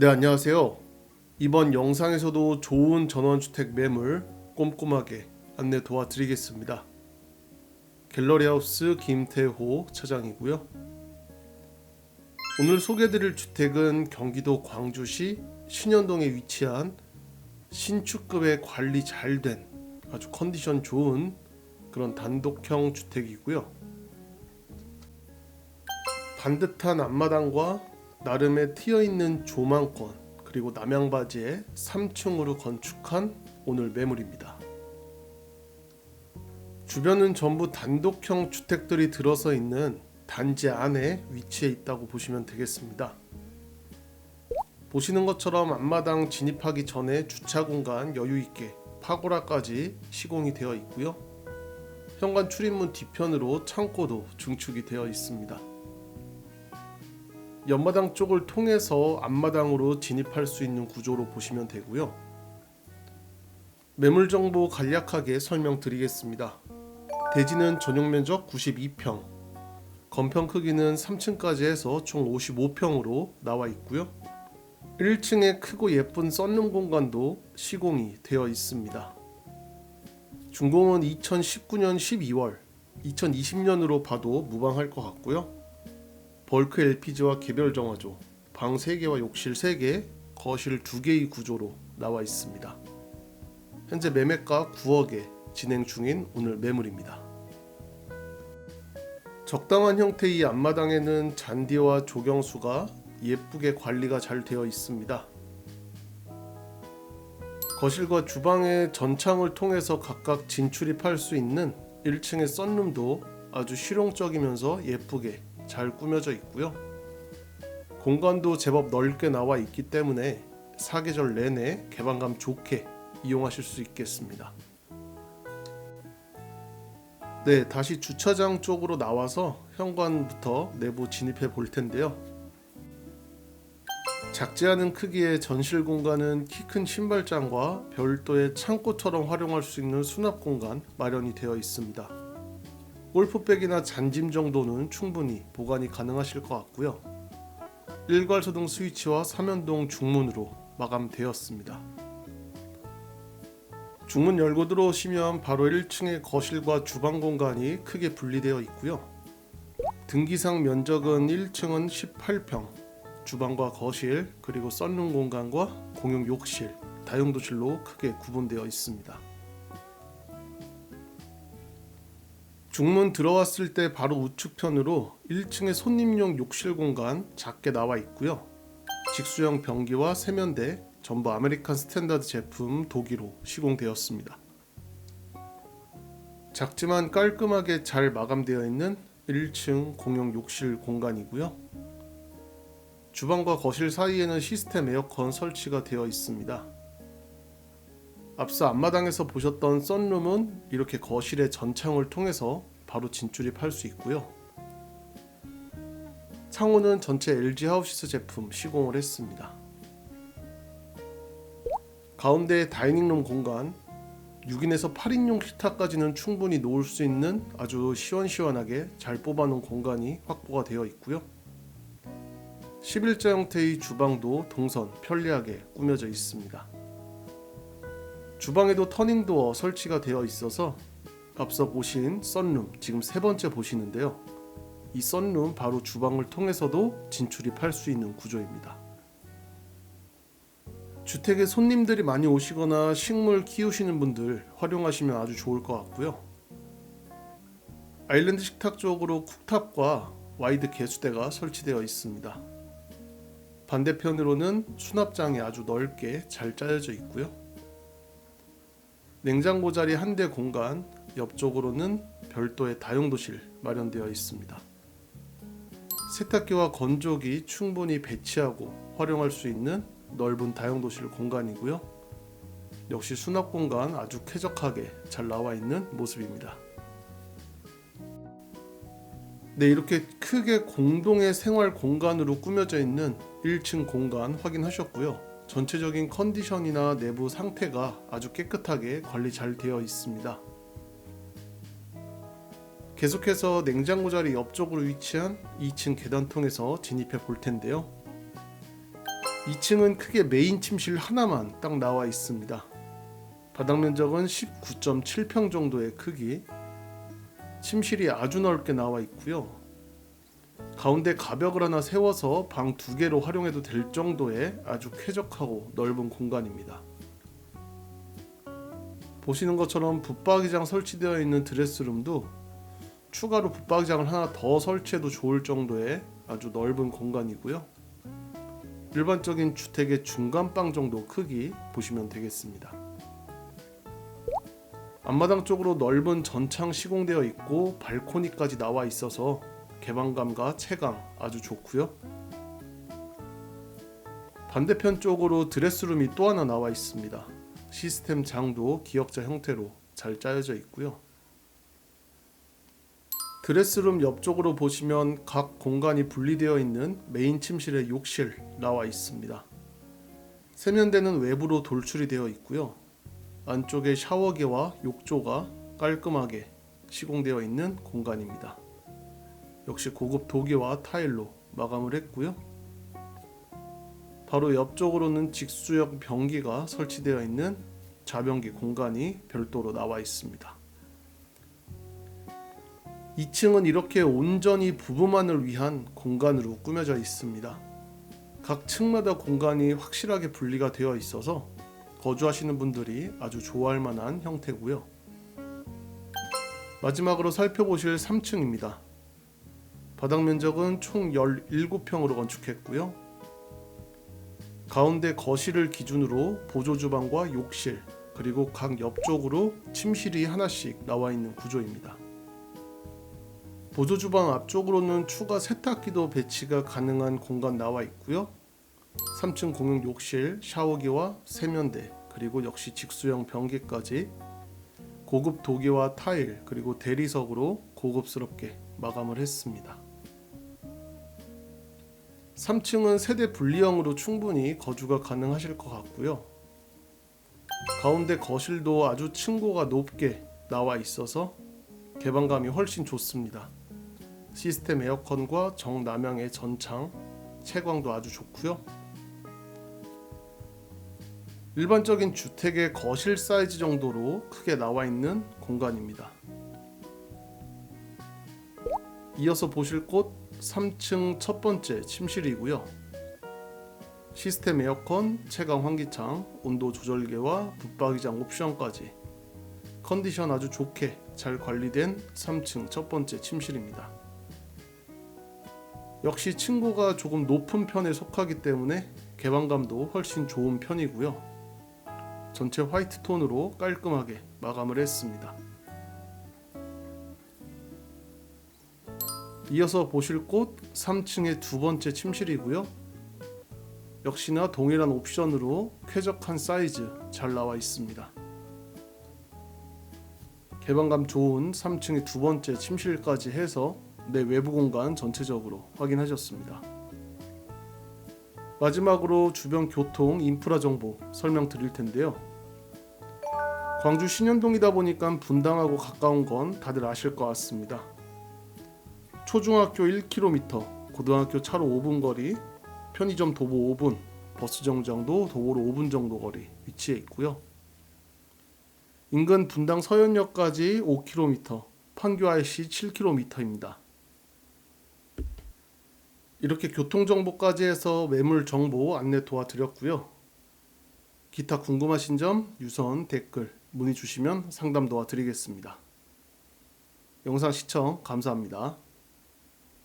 네, 안녕하세요. 이번 영상에서도 좋은 전원주택 매물 꼼꼼하게 안내 도와드리겠습니다. 갤러리하우스 김태호 차장이고요. 오늘 소개드릴 주택은 경기도 광주시 신현동에 위치한 신축급의 관리 잘 된 아주 컨디션 좋은 그런 단독형 주택이고요. 반듯한 앞마당과 나름의 트여 있는 조망권 그리고 남양바지에 3층으로 건축한 오늘 매물입니다. 주변은 전부 단독형 주택들이 들어서 있는 단지 안에 위치해 있다고 보시면 되겠습니다. 보시는 것처럼 앞마당 진입하기 전에 주차 공간 여유 있게 파고라까지 시공이 되어 있고요. 현관 출입문 뒤편으로 창고도 증축이 되어 있습니다. 옆마당 쪽을 통해서 앞마당으로 진입할 수 있는 구조로 보시면 되고요. 매물 정보 간략하게 설명드리겠습니다. 대지는 전용 면적 92평, 건평 크기는 3층까지 해서 총 55평으로 나와 있고요. 1층에 크고 예쁜 썬룸 공간도 시공이 되어 있습니다. 준공은 2019년 12월, 2020년으로 봐도 무방할 것 같고요. 벌크 LPG와 개별 정화조, 방 3개와 욕실 3개, 거실 2개의 구조로 나와 있습니다. 현재 매매가 9억에 진행 중인 오늘 매물입니다. 적당한 형태의 앞마당에는 잔디와 조경수가 예쁘게 관리가 잘 되어 있습니다. 거실과 주방의 전창을 통해서 각각 진출입할 수 있는 1층의 썬룸도 아주 실용적이면서 예쁘게 잘 꾸며져 있고요. 공간도 제법 넓게 나와 있기 때문에 사계절 내내 개방감 좋게 이용하실 수 있겠습니다. 네, 다시 주차장 쪽으로 나와서 현관부터 내부 진입해 볼 텐데요. 작지 않은 크기의 전실 공간은 키 큰 신발장과 별도의 창고처럼 활용할 수 있는 수납 공간 마련이 되어 있습니다. 골프백이나 잔짐 정도는 충분히 보관이 가능하실 것 같고요. 일괄소등 스위치와 삼연동 중문으로 마감되었습니다. 중문 열고 들어오시면 바로 1층의 거실과 주방 공간이 크게 분리되어 있고요. 등기상 면적은 1층은 18평, 주방과 거실 그리고 썬룸 공간과 공용 욕실, 다용도실로 크게 구분되어 있습니다. 중문 들어왔을 때 바로 우측편으로 1층의 손님용 욕실 공간 작게 나와 있고요. 직수형 변기와 세면대 전부 아메리칸 스탠다드 제품 도기로 시공되었습니다. 작지만 깔끔하게 잘 마감되어 있는 1층 공용 욕실 공간이고요. 주방과 거실 사이에는 시스템 에어컨 설치가 되어 있습니다. 앞서 앞마당에서 보셨던 썬룸은 이렇게 거실의 전창을 통해서 바로 진출입할 수 있고요. 창호는 전체 LG 하우시스 제품 시공을 했습니다. 가운데 다이닝룸 공간 6인에서 8인용 식탁까지는 충분히 놓을 수 있는 아주 시원시원하게 잘 뽑아놓은 공간이 확보가 되어 있고요. 11자 형태의 주방도 동선 편리하게 꾸며져 있습니다. 주방에도 터닝도어 설치가 되어 있어서 앞서 보신 썬룸 지금 세 번째 보시는데요. 이 썬룸 바로 주방을 통해서도 진출입할 수 있는 구조입니다. 주택에 손님들이 많이 오시거나 식물 키우시는 분들 활용하시면 아주 좋을 것 같고요. 아일랜드 식탁 쪽으로 쿡탑과 와이드 개수대가 설치되어 있습니다. 반대편으로는 수납장이 아주 넓게 잘 짜여져 있고요. 냉장고 자리 한 대 공간, 옆쪽으로는 별도의 다용도실 마련되어 있습니다. 세탁기와 건조기 충분히 배치하고 활용할 수 있는 넓은 다용도실 공간이고요. 역시 수납 공간 아주 쾌적하게 잘 나와 있는 모습입니다. 네, 이렇게 크게 공동의 생활 공간으로 꾸며져 있는 1층 공간 확인하셨고요. 전체적인 컨디션이나 내부 상태가 아주 깨끗하게 관리 잘 되어 있습니다. 계속해서 냉장고 자리 옆쪽으로 위치한 2층 계단 통해서 진입해 볼 텐데요. 2층은 크게 메인 침실 하나만 딱 나와 있습니다. 바닥 면적은 19.7평 정도의 크기. 침실이 아주 넓게 나와 있고요. 가운데 가벽을 하나 세워서 방 두 개로 활용해도 될 정도의 아주 쾌적하고 넓은 공간입니다. 보시는 것처럼 붙박이장 설치되어 있는 드레스룸도 추가로 붙박이장을 하나 더 설치해도 좋을 정도의 아주 넓은 공간이고요. 일반적인 주택의 중간방 정도 크기 보시면 되겠습니다. 앞마당 쪽으로 넓은 전창 시공되어 있고 발코니까지 나와 있어서 개방감과 체감 아주 좋고요. 반대편 쪽으로 드레스룸이 또 하나 나와 있습니다. 시스템 장도 기역자 형태로 잘 짜여져 있고요. 드레스룸 옆쪽으로 보시면 각 공간이 분리되어 있는 메인 침실의 욕실 나와 있습니다. 세면대는 외부로 돌출이 되어 있고요. 안쪽에 샤워기와 욕조가 깔끔하게 시공되어 있는 공간입니다. 역시 고급 도계와 타일로 마감을 했고요. 바로 옆쪽으로는 직수형 변기가 설치되어 있는 자변기 공간이 별도로 나와 있습니다. 2층은 이렇게 온전히 부부만을 위한 공간으로 꾸며져 있습니다. 각 층마다 공간이 확실하게 분리가 되어 있어서 거주하시는 분들이 아주 좋아할 만한 형태고요. 마지막으로 살펴보실 3층입니다. 바닥 면적은 총 17평으로 건축했고요. 가운데 거실을 기준으로 보조 주방과 욕실 그리고 각 옆쪽으로 침실이 하나씩 나와 있는 구조입니다. 보조 주방 앞쪽으로는 추가 세탁기도 배치가 가능한 공간 나와 있고요. 3층 공용 욕실, 샤워기와 세면대, 그리고 역시 직수형 변기까지 고급 도계와 타일, 그리고 대리석으로 고급스럽게 마감을 했습니다. 3층은 세대 분리형으로 충분히 거주가 가능하실 것 같고요. 가운데 거실도 아주 층고가 높게 나와 있어서 개방감이 훨씬 좋습니다. 시스템 에어컨과 정남향의 전창, 채광도 아주 좋고요. 일반적인 주택의 거실 사이즈 정도로 크게 나와 있는 공간입니다. 이어서 보실 곳 3층 첫 번째 침실이고요. 시스템 에어컨, 채광 환기창, 온도 조절계와 붙박이장 옵션까지 컨디션 아주 좋게 잘 관리된 3층 첫 번째 침실입니다. 역시 층고가 조금 높은 편에 속하기 때문에 개방감도 훨씬 좋은 편이고요. 전체 화이트 톤으로 깔끔하게 마감을 했습니다. 이어서 보실 곳 3층의 두 번째 침실이고요. 역시나 동일한 옵션으로 쾌적한 사이즈 잘 나와 있습니다. 개방감 좋은 3층의 두 번째 침실까지 해서 내 외부 공간 전체적으로 확인하셨습니다. 마지막으로 주변 교통 인프라 정보 설명 드릴 텐데요. 광주 신현동이다 보니까 분당하고 가까운 건 다들 아실 것 같습니다. 초중학교 1km, 고등학교 차로 5분 거리, 편의점 도보 5분, 버스 정류장도 도보로 5분 정도 거리 위치해 있고요. 인근 분당 서현역까지 5km, 판교 IC 7km입니다. 이렇게 교통 정보까지 해서 매물 정보 안내 도와드렸고요. 기타 궁금하신 점 유선 댓글 문의 주시면 상담 도와드리겠습니다. 영상 시청 감사합니다.